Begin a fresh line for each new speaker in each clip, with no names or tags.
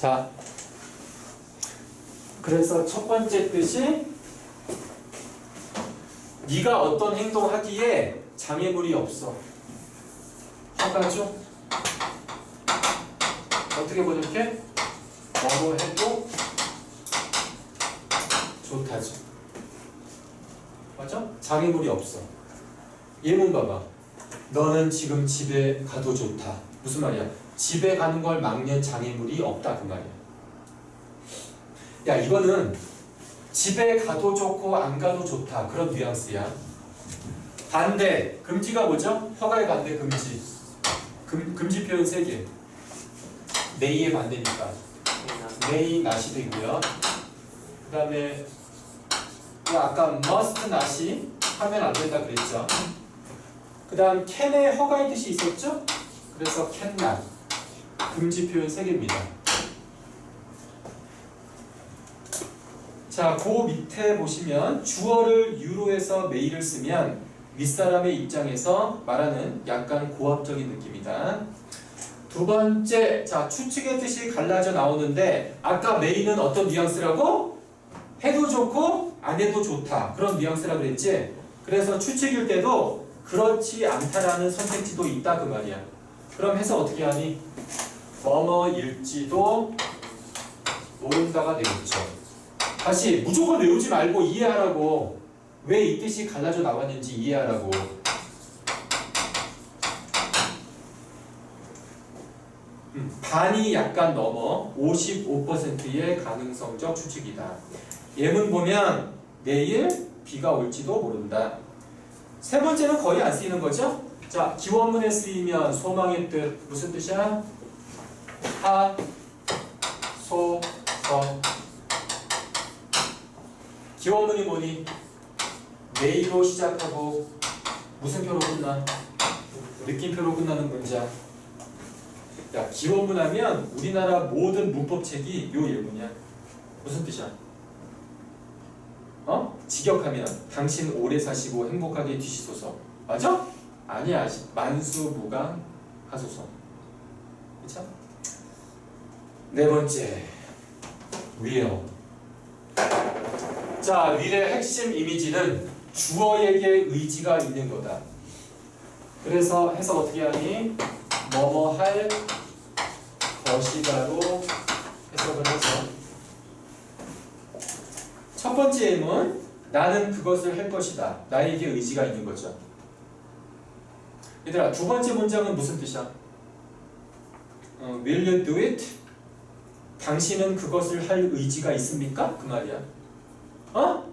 자, 그래서 첫 번째 뜻이 네가 어떤 행동하기에 장애물이 없어. 허가죠? 어떻게 번역해? 뭐뭐 해도 좋다죠. 맞아? 장애물이 없어. 예문 봐봐. 너는 지금 집에 가도 좋다. 무슨 말이야? 집에 가는 걸 막는 장애물이 없다 그 말이야. 야 이거는 집에 가도 좋고 안 가도 좋다 그런 뉘앙스야. 반대 금지가 뭐죠? 허가의 반대 금지. 금, 금지 표현 세 개. 네이의 반대니까 네이 낫이 되고요. 그 다음에 아까 must not이 하면 안 된다 그랬죠. 그 다음 can의 허가의 뜻이 있었죠? 그래서 cannot 금지 표현 세 개입니다. 자, 그 밑에 보시면 주어를 유로해서 메일을 쓰면 윗사람의 입장에서 말하는 약간 고압적인 느낌이다. 두 번째, 자, 추측의 뜻이 갈라져 나오는데 아까 메일은 어떤 뉘앙스라고? 해도 좋고 안 해도 좋다. 그런 뉘앙스라 그랬지? 그래서 추측일 때도 그렇지 않다라는 선택지도 있다 그 말이야. 그럼 해서 어떻게 하니? 뭐뭐일지도 모른다가 되겠죠. 다시 무조건 외우지 말고 이해하라고. 왜 이 뜻이 갈라져 나왔는지 이해하라고. 음, 반이 약간 넘어 55%의 가능성적 추측이다. 예문 보면 내일 비가 올지도 모른다. 세 번째는 거의 안 쓰이는 거죠? 자, 기원문에 쓰이면 소망의 뜻 무슨 뜻이야? 하, 소, 서. 기원문이 뭐니? 내일로 시작하고 무슨 표로 끝나? 느낌표로 끝나는 문장. 야, 기원문 하면 우리나라 모든 문법책이 요 예문이야. 무슨 뜻이야? 어? 직역하면 당신 오래 사시고 행복하게 뒤시소서. 맞아? 아니야. 만수무강 하소서. 그쵸? 네 번째. will. 자, will의 핵심 이미지는 주어에게 의지가 있는 거다. 그래서 해석 어떻게 하니? 뭐뭐 할 것이다로 해석을 해서 첫 번째 예문 나는 그것을 할 것이다. 나에게 의지가 있는 거죠. 얘들아 두 번째 문장은 무슨 뜻이야? 어, will you do it? 당신은 그것을 할 의지가 있습니까? 그 말이야. 어?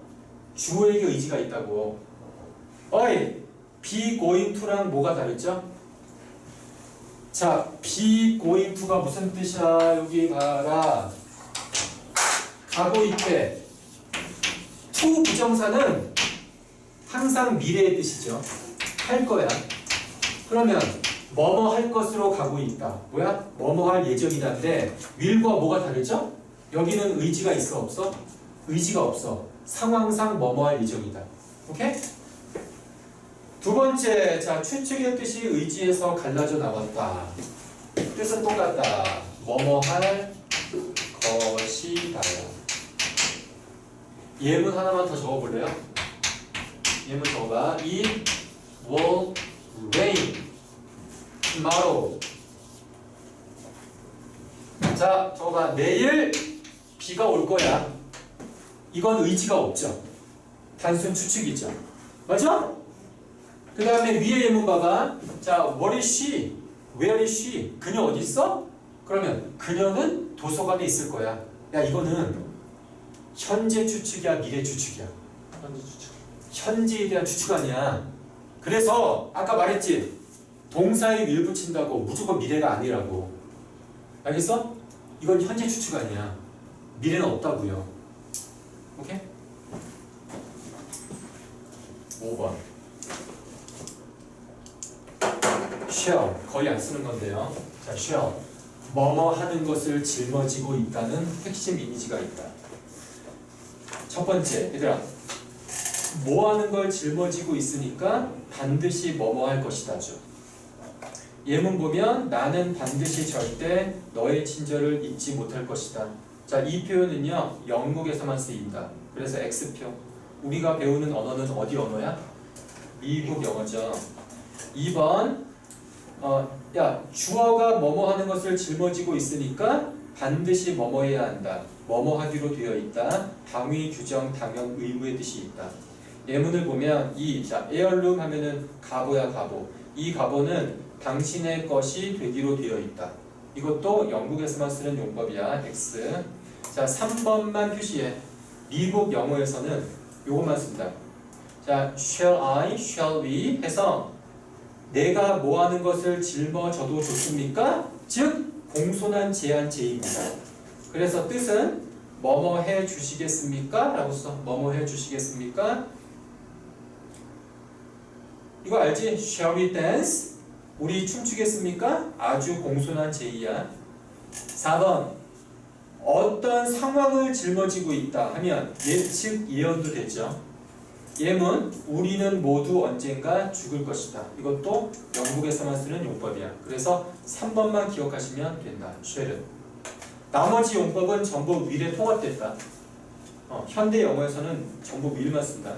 주어에게 의지가 있다고. 어이, be going to랑 뭐가 다르죠? 자, be going to가 무슨 뜻이야? 여기 봐라. 가고 있대. to 부정사는 항상 미래의 뜻이죠. 할 거야. 그러면 뭐뭐 할 것으로 가고 있다. 뭐야? 뭐뭐 할 예정이다인데 will과 뭐가 다르죠? 여기는 의지가 있어 없어? 의지가 없어. 상황상 뭐뭐 할 예정이다. 오케이? 두 번째, 자 추측의 뜻이 의지에서 갈라져 나왔다. 뜻은 똑같다. 뭐뭐 할 것이다요. 예문 하나만 더 적어볼래요? 예문 적어봐. It will rain tomorrow. 자, 적어봐. 내일 비가 올 거야. 이건 의지가 없죠. 단순 추측이죠. 맞아? 그 다음에 위에 예문 봐봐. 자, what is she? Where is she? 그녀 어디 있어? 그러면 그녀는 도서관에 있을 거야. 야, 이거는 현재 추측이야, 미래 추측이야.
현재 추측.
현재에 대한 추측 아니야. 그래서 아까 말했지. 동사에 will 붙인다고 무조건 미래가 아니라고. 알겠어? 이건 현재 추측 아니야. 미래는 없다고요. 오케이? 5번. shall 거의 안 쓰는 건데요. 자, shall 뭐뭐 하는 것을 짊어지고 있다는 핵심 이미지가 있다. 첫 번째, 얘들아. 뭐 하는 걸 짊어지고 있으니까 반드시 뭐뭐 할 것이다죠. 예문 보면 나는 반드시 절대 너의 친절을 잊지 못할 것이다. 자, 이 표현은요. 영국에서만 쓰인다. 그래서 X표. 우리가 배우는 언어는 어디 언어야? 미국 영어죠. 2번 어, 야 주어가 뭐뭐 하는 것을 짊어지고 있으니까 반드시 뭐뭐 해야 한다. 뭐뭐 하기로 되어 있다. 당위, 규정, 당연, 의무의 뜻이 있다. 예문을 보면 이 자, 에어룸 하면은 가보야 가보. 이 가보는 당신의 것이 되기로 되어 있다. 이것도 영국에서만 쓰는 용법이야. X. 자, 3번만 표시해. 미국 영어에서는 요것만 씁니다. 자, shall I, shall we 해서 내가 뭐 하는 것을 짊어져도 좋습니까? 즉 공손한 제한 제입니다. 그래서 뜻은 뭐뭐 해 주시겠습니까? 라고 써. 뭐뭐 해 주시겠습니까? 이거 알지? Shall we dance? 우리 춤추겠습니까? 아주 공손한 제의야. 4번 어떤 상황을 짊어지고 있다 하면 예측 예언도 되죠. 예문 우리는 모두 언젠가 죽을 것이다. 이것도 영국에서만 쓰는 용법이야. 그래서 3번만 기억하시면 된다. 쉘은 나머지 용법은 전부 will에 통합됐다. 어, 현대 영어에서는 전부 will만 쓴다.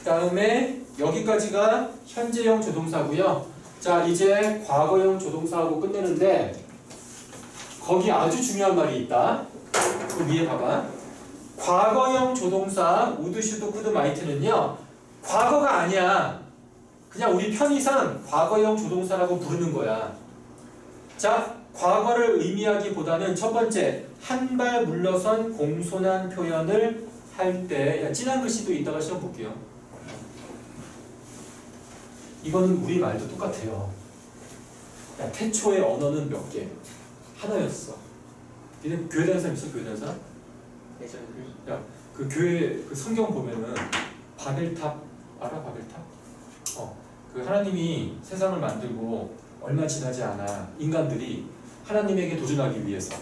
그 다음에 여기까지가 현재형 조동사고요. 자 이제 과거형 조동사하고 끝내는데 거기 아주 중요한 말이 있다. 그 위에 봐봐. 과거형 조동사 우드 슈드 쿠드 마이트는요 과거가 아니야 그냥 우리 편의상 과거형 조동사라고 부르는 거야 자 과거를 의미하기보다는 첫 번째 한 발 물러선 공손한 표현을 할 때 진한 글씨도 이따가 시험 볼게요 이거는 우리 말도 똑같아요 야, 태초의 언어는 몇 개? 하나였어 니네 교회 다니는 사람 있어? 교회 다니는 사람? 야, 그 교회 그 성경 보면은 바벨탑 알아 바벨탑? 어, 그 하나님이 세상을 만들고 얼마 지나지 않아 인간들이 하나님에게 도전하기 위해서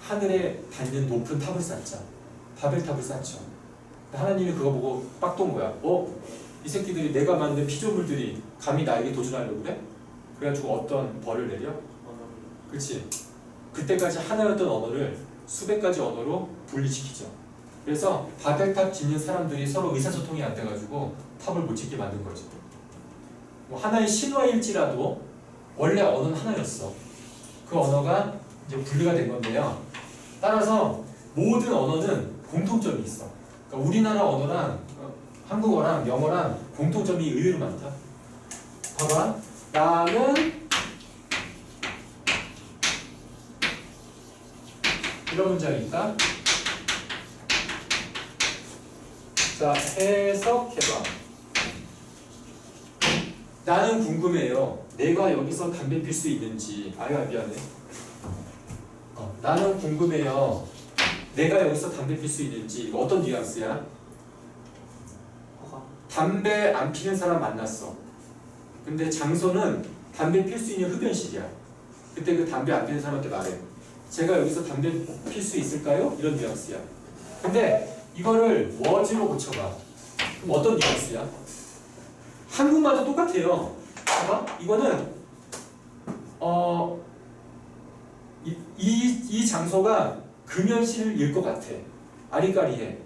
하늘에 닿는 높은 탑을 쌓자. 바벨탑을 쌓죠. 하나님이 그거 보고 빡돈 거야. 어? 이 새끼들이 내가 만든 피조물들이 감히 나에게 도전하려고 그래? 그래가지고 어떤 벌을 내려? 그렇지. 그때까지 하나였던 언어를 수백 가지 언어로 분리시키죠. 그래서 바벨탑 짓는 사람들이 서로 의사소통이 안 돼가지고 탑을 못 짓게 만든 거죠. 뭐 하나의 신화일지라도 원래 언어는 하나였어. 그 언어가 이제 분리가 된 건데요. 따라서 모든 언어는 공통점이 있어. 그러니까 우리나라 언어랑 어, 한국어랑 영어랑 공통점이 의외로 많다. 봐봐. 나는 이런 문장이 있다. 자, 해석해봐. 나는 궁금해요. 내가 여기서 담배 필 수 있는지. 아유, 미안해. 어, 나는 궁금해요. 내가 여기서 담배 필 수 있는지. 어떤 뉘앙스야? 담배 안 피는 사람 만났어. 근데 장소는 담배 필 수 있는 흡연실이야. 그때 그 담배 안 피는 사람한테 말해. 제가 여기서 담배 필 수 있을까요? 이런 뉘앙스야. 근데 이거를 워즈로 고쳐봐. 그럼 어떤 뉘앙스야? 한국말도 똑같아요. 봐봐. 이거는 어, 이, 이, 이 장소가 금연실일 것 같아. 아리까리해.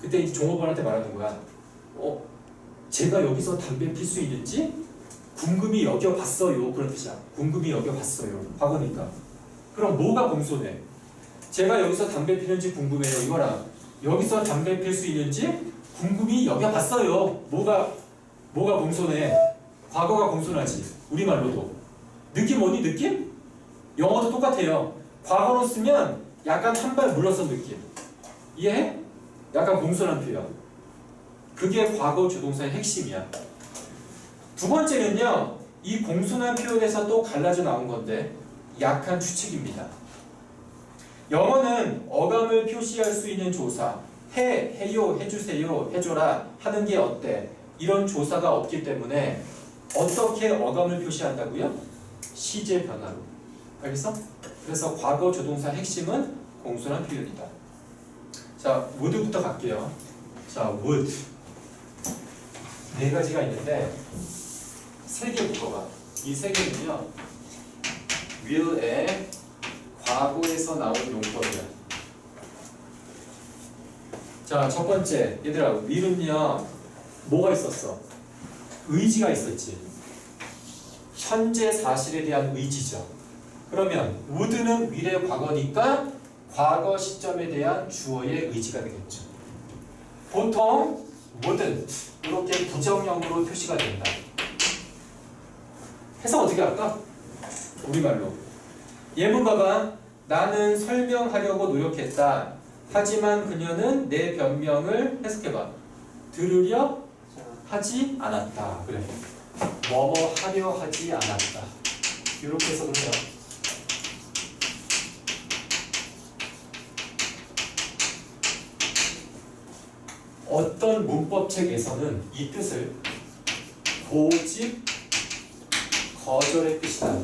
그때 이제 종업원한테 말하는 거야. 어, 제가 여기서 담배 필 수 있는지 궁금히 여겨봤어요. 그런 뜻이야. 궁금히 여겨봤어요. 과거니까. 그럼 뭐가 공손해? 제가 여기서 담배 피는지 궁금해요. 이거랑 여기서 담배 필 수 있는지 궁금히 여겨봤어요. 뭐가 뭐가 공손해? 과거가 공손하지. 우리말로도. 느낌 어디 느낌? 영어도 똑같아요. 과거로 쓰면 약간 한 발 물러선 느낌. 이해해? 약간 공손한 표현. 그게 과거 조동사의 핵심이야. 두 번째는요. 이 공손한 표현에서 또 갈라져 나온 건데 약한 추측입니다. 영어는 어감을 표시할 수 있는 조사, 해, 해요, 해주세요, 해줘라 하는 게 어때? 이런 조사가 없기 때문에 어떻게 어감을 표시한다고요? 시제 변화로. 알겠어? 그래서 과거 조동사 핵심은 공손한 표현이다. 자, would부터 갈게요. 자, would. 네 가지가 있는데 세 개 묶어봐. 이 세 개는요. will의 과거에서 나온 용법이야. 자, 첫 번째, 얘들아, will은요, 뭐가 있었어? 의지가 있었지. 현재 사실에 대한 의지죠. 그러면 would는 will의 과거니까 과거 시점에 대한 주어의 의지가 되겠죠. 보통 wouldn't 이렇게 부정형으로 표시가 된다. 해석 어떻게 할까? 우리말로. 예문 봐봐. 나는 설명하려고 노력했다. 하지만 그녀는 내 변명을 해석해봐. 들으려 하지 않았다. 그래. 뭐뭐 하려 하지 않았다. 이렇게 해석을 해요. 어떤 문법책에서는 이 뜻을 고집 거절의 뜻이다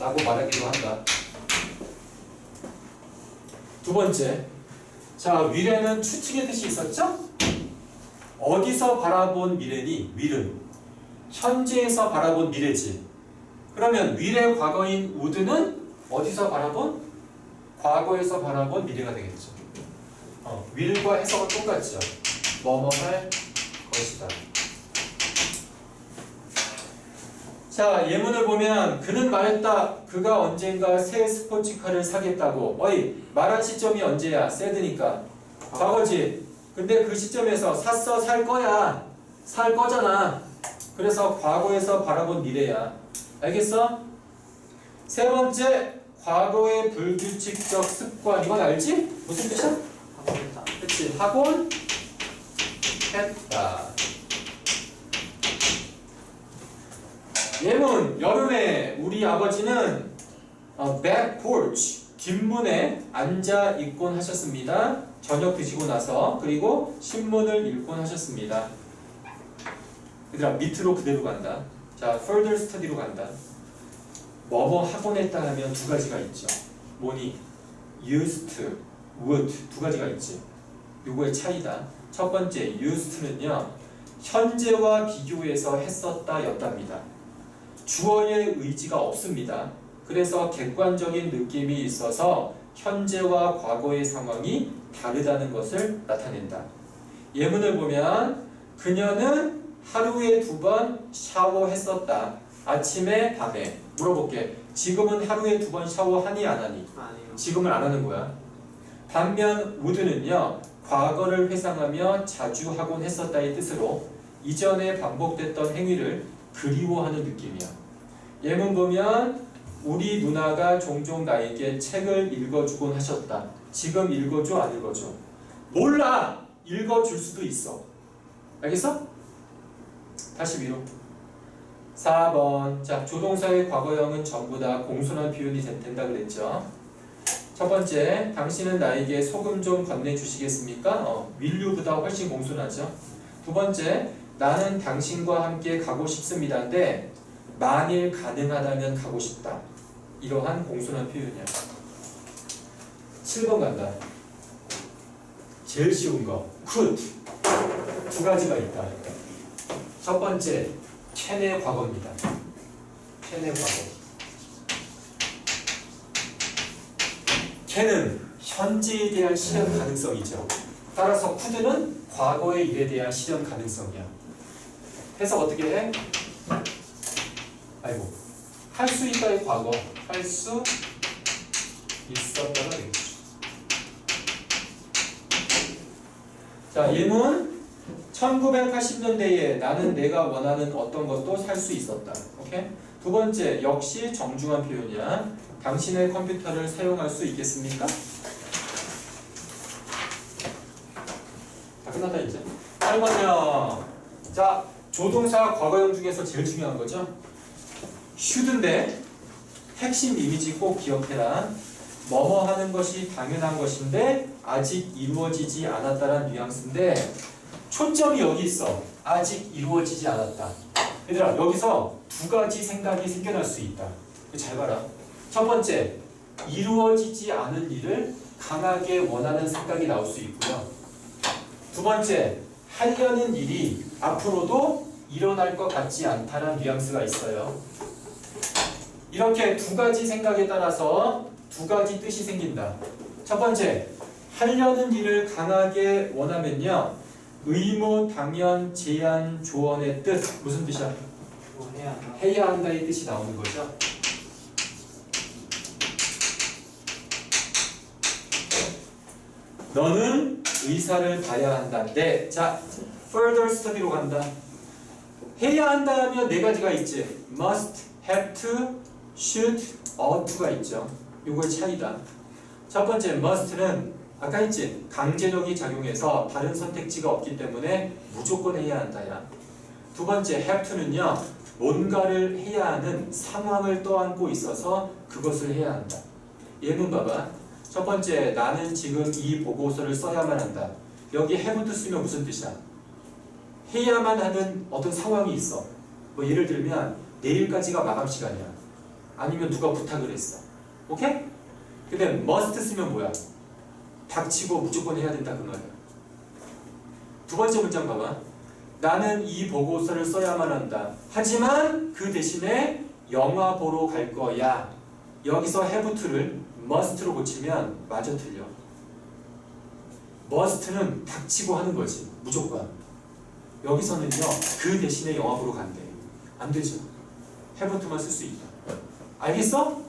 라고 말하기도 한다. 두 번째, 자 미래는 추측의 뜻이 있었죠? 어디서 바라본 미래니? 위는 현재에서 바라본 미래지. 그러면 미래 과거인 우드는 어디서 바라본? 과거에서 바라본 미래가 되겠죠. 어, will과 해석은 똑같죠. 뭐뭐 할 것이다. 자, 예문을 보면 그는 말했다. 그가 언젠가 새 스포츠카를 사겠다고. 어이, 말한 시점이 언제야? 세드니까. 과거지. 근데 그 시점에서 샀어, 살 거야. 살 거잖아. 그래서 과거에서 바라본 미래야. 알겠어? 세 번째, 과거의 불규칙적 습관. 이건 알지? 무슨 뜻이야? 그치. 하곤 했다. 예문 여름에 우리 아버지는 어, back porch 뒷문에 앉아 있곤 하셨습니다. 저녁 드시고 나서 그리고 신문을 읽곤 하셨습니다. 얘들아 밑으로 그대로 간다. 자 further study로 간다. 뭐뭐 했다 하면 두 가지가 있죠. 뭐니? used would 두 가지가 있지. 요거의 차이다. 첫 번째 used to는요. 현재와 비교해서 했었다 였답니다. 주어의 의지가 없습니다. 그래서 객관적인 느낌이 있어서 현재와 과거의 상황이 다르다는 것을 나타낸다. 예문을 보면 그녀는 하루에 두 번 샤워했었다. 아침에 밤에. 물어볼게. 지금은 하루에 두 번 샤워하니 안 하니? 지금은 안 하는 거야. 반면 would는요. 과거를 회상하며 자주 하곤 했었다의 뜻으로 이전에 반복됐던 행위를 그리워하는 느낌이야. 예문 보면 우리 누나가 종종 나에게 책을 읽어주곤 하셨다. 지금 읽어줘 안 읽어줘? 몰라. 읽어줄 수도 있어. 알겠어? 다시 위로. 4번. 자, 조동사의 과거형은 전부 다 공손한 표현이 된- 된다 그랬죠. 첫 번째, 당신은 나에게 소금 좀 건네주시겠습니까? 어, 윌류보다 훨씬 공손하죠. 두 번째, 나는 당신과 함께 가고 싶습니다인데 만일 가능하다면 가고 싶다. 이러한 공손한 표현이야. 7번 간다. 제일 쉬운 거. could. 두 가지가 있다. 첫 번째, 캔의 과거입니다. 캔의 과거. 캔은 현재에 대한 실현 가능성이죠. 따라서 could는 과거의 일에 대한 실현 가능성이야. 해석 어떻게 해? 아이고. 할 수 있다의 과거. 할 수 있었다가 되겠죠. 자, 예문 1980년대에 나는 내가 원하는 어떤 것도 살 수 있었다. 오케이? 두 번째, 역시 정중한 표현이야. 당신의 컴퓨터를 사용할 수 있겠습니까? 다 끝났다 이제. 8번요. 자, 조동사 과거형 중에서 제일 중요한 거죠. should인데 핵심 이미지 꼭 기억해라. 뭐뭐 하는 것이 당연한 것인데 아직 이루어지지 않았다는 뉘앙스인데 초점이 여기 있어. 아직 이루어지지 않았다. 얘들아 여기서 두 가지 생각이 생겨날 수 있다. 잘 봐라. 첫 번째, 이루어지지 않은 일을 강하게 원하는 생각이 나올 수 있고요. 두 번째, 하려는 일이 앞으로도 일어날 것 같지 않다는 뉘앙스가 있어요. 이렇게 두 가지 생각에 따라서 두 가지 뜻이 생긴다. 첫 번째, 하려는 일을 강하게 원하면요. 의무, 당연, 제한, 조언의 뜻 무슨 뜻이야?
뭐 해야
한다의 뜻이 나오는 거죠. 너는 의사를 봐야 한다인데 자 further study로 간다. 해야 한다 하면 네 가지가 있지. must, have to, should, ought to가 있죠. 요거의 차이다. 첫 번째 must는 아까 했지. 강제력이 작용해서 다른 선택지가 없기 때문에 무조건 해야 한다야. 두 번째 have to는요. 뭔가를 해야 하는 상황을 떠안고 있어서 그것을 해야 한다. 예문 봐봐. 첫 번째, 나는 지금 이 보고서를 써야만 한다. 여기 have to 쓰면 무슨 뜻이야? 해야만 하는 어떤 상황이 있어. 뭐 예를 들면 내일까지가 마감 시간이야. 아니면 누가 부탁을 했어. 오케이? 근데 must 쓰면 뭐야? 닥치고 무조건 해야 된다 그 말이야. 두 번째 문장 봐봐. 나는 이 보고서를 써야만 한다. 하지만 그 대신에 영화 보러 갈 거야. 여기서 have to를 must로 고치면 마저 틀려. must는 닥치고 하는 거지. 무조건. 여기서는요. 그 대신에 영화 보러 간대. 안 되죠. have to만 쓸 수 있다. 알겠어?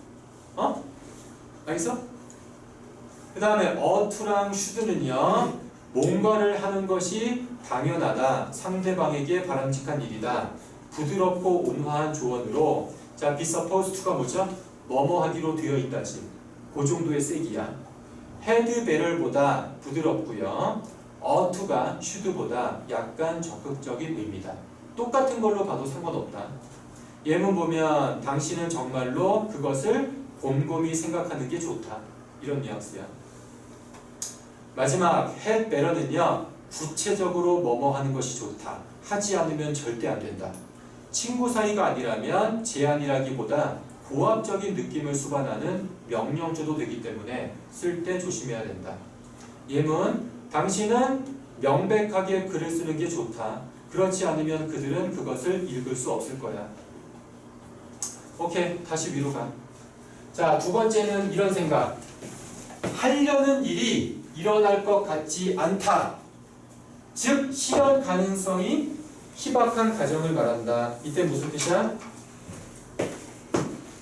어? 알겠어? 그 다음에 어투랑 should는요. 뭔가를 하는 것이 당연하다. 상대방에게 바람직한 일이다. 부드럽고 온화한 조언으로 자, be supposed to가 뭐죠? 뭐뭐 하기로 되어 있다지. 그 정도의 세기야. had better보다 부드럽고요. to가 should보다 약간 적극적인 의미다. 똑같은 걸로 봐도 상관없다. 예문 보면 당신은 정말로 그것을 곰곰이 생각하는 게 좋다. 이런 뉘앙스야. 마지막 had better는요. 구체적으로 뭐뭐 하는 것이 좋다. 하지 않으면 절대 안 된다. 친구 사이가 아니라면 제안이라기보다 고압적인 느낌을 수반하는 명령조도 되기 때문에 쓸 때 조심해야 된다. 예문 당신은 명백하게 글을 쓰는 게 좋다. 그렇지 않으면 그들은 그것을 읽을 수 없을 거야. 오케이 다시 위로 가. 자 두 번째는 이런 생각. 하려는 일이 일어날 것 같지 않다. 즉 실현 가능성이 희박한 가정을 말한다. 이때 무슨 뜻이야?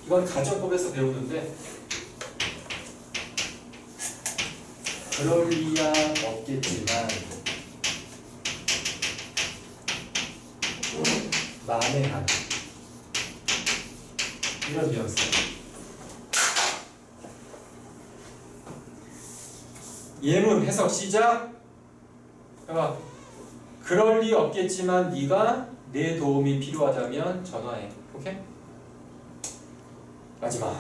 이건 가정법에서 배우는데 그럴 리야 없겠지만 만에한 이런 뉘앙스. 예문 해석 시작. 해봐. 그럴 리 없겠지만 네가 내 도움이 필요하다면 전화해. 오케이? 마지막.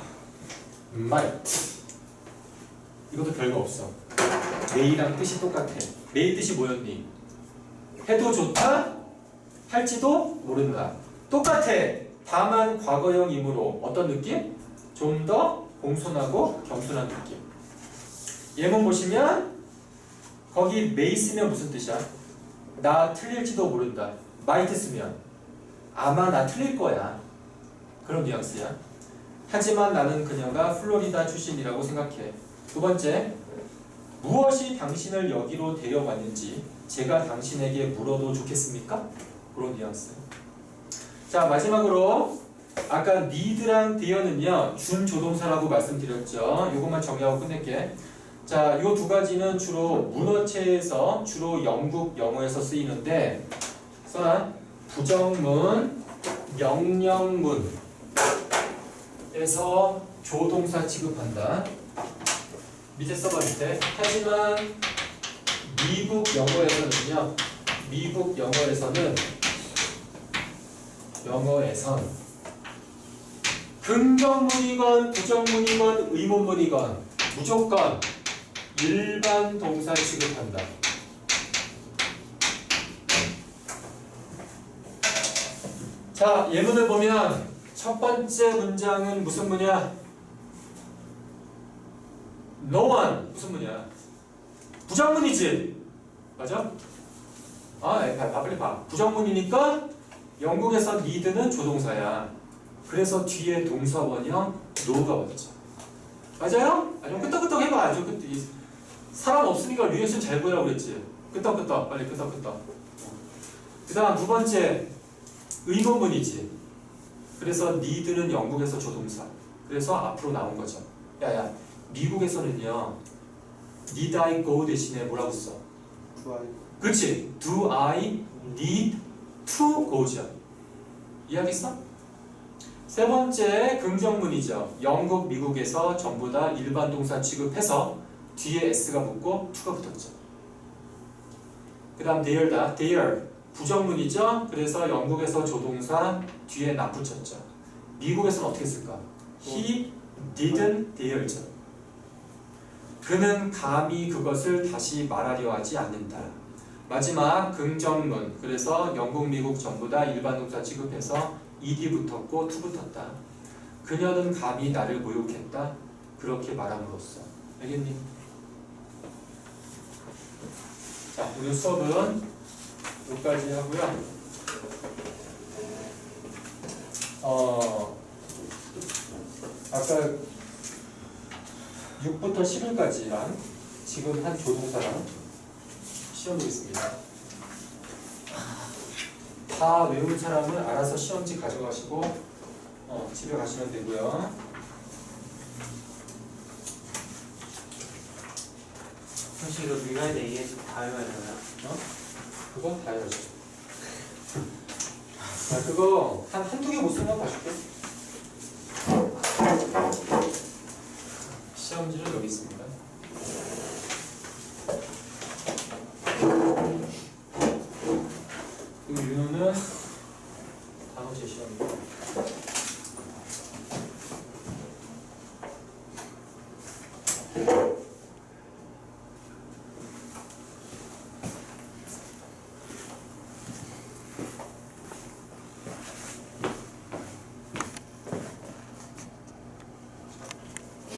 might. 이것도 별거 없어. 메이랑 뜻이 똑같아. 메이 뜻이 뭐였니? 해도 좋다? 할지도 모른다. 똑같아. 다만 과거형이므로 어떤 느낌? 좀 더 공손하고 겸손한 느낌. 예문 보시면 거기 메이 쓰면 무슨 뜻이야? 나 틀릴지도 모른다. 마이트 쓰면 아마 나 틀릴 거야. 그런 뉘앙스야. 하지만 나는 그녀가 플로리다 출신이라고 생각해. 두 번째, 무엇이 당신을 여기로 데려왔는지 제가 당신에게 물어도 좋겠습니까? 그런 뉘앙스. 자 마지막으로 아까 need랑 dear는요 준조동사라고 말씀드렸죠. 이것만 정리하고 끝낼게. 자, 이 두 가지는 주로 문어체에서 주로 영국 영어에서 쓰이는데 써란 부정문, 명령문에서 조동사 취급한다. 밑에 써봐 밑에. 하지만 미국 영어에서는요. 미국 영어에서는 영어에선 긍정문이건 부정문이건 의문문이건 무조건 일반 동사 취급한다. 자, 예문을 보면 첫 번째 문장은 무슨 문이야? No one 무슨 문이야? 부정문이지. 맞아? 아, 봐, 봐, 빨리 봐. 부정문이니까 영국에서 need는 조동사야. 그래서 뒤에 동사 원형 노가 왔죠. 맞아요? 아니면 끄떡끄떡 해봐. 아주 끄 이- 사람 없으니까 리액션 잘 보이라고 그랬지. 끄떡끄떡 빨리 끄떡끄떡. 그 다음 두 번째 의문문이지. 그래서 need는 영국에서 조동사. 그래서 앞으로 나온 거죠. 야야 미국에서는요 need I go 대신에 뭐라고 써?
Do I
그렇지. Do I need to go죠. 이해하겠어? 세 번째 긍정문이죠. 영국, 미국에서 전부 다 일반 동사 취급해서 뒤에 s가 붙고 to가 붙었죠. 그 다음 their 다 their 부정문이죠. 그래서 영국에서 조동사 뒤에 not 붙였죠. 미국에서는 어떻게 쓸까? He didn't there죠. 그는 감히 그것을 다시 말하려 하지 않는다. 마지막 긍정문 그래서 영국 미국 전부 다 일반 동사 취급해서 ed 붙었고 to 붙었다 그녀는 감히 나를 모욕했다 그렇게 말함으로써 알겠니? 자 오늘 수업은 여기까지 하고요 어 아까 6부터 11까지랑 지금 한 조동사랑 시험 보겠습니다. 다 외운 사람은 알아서 시험지 가져가시고 어, 집에 가시면 되고요.
사실 이거 미가에 대해 다 외워야 되나요?
어? 그거 다 해야죠. 아, 그거 한 한두 개 못 쓰면 봐줄게. 시험지는 여기 있습니다.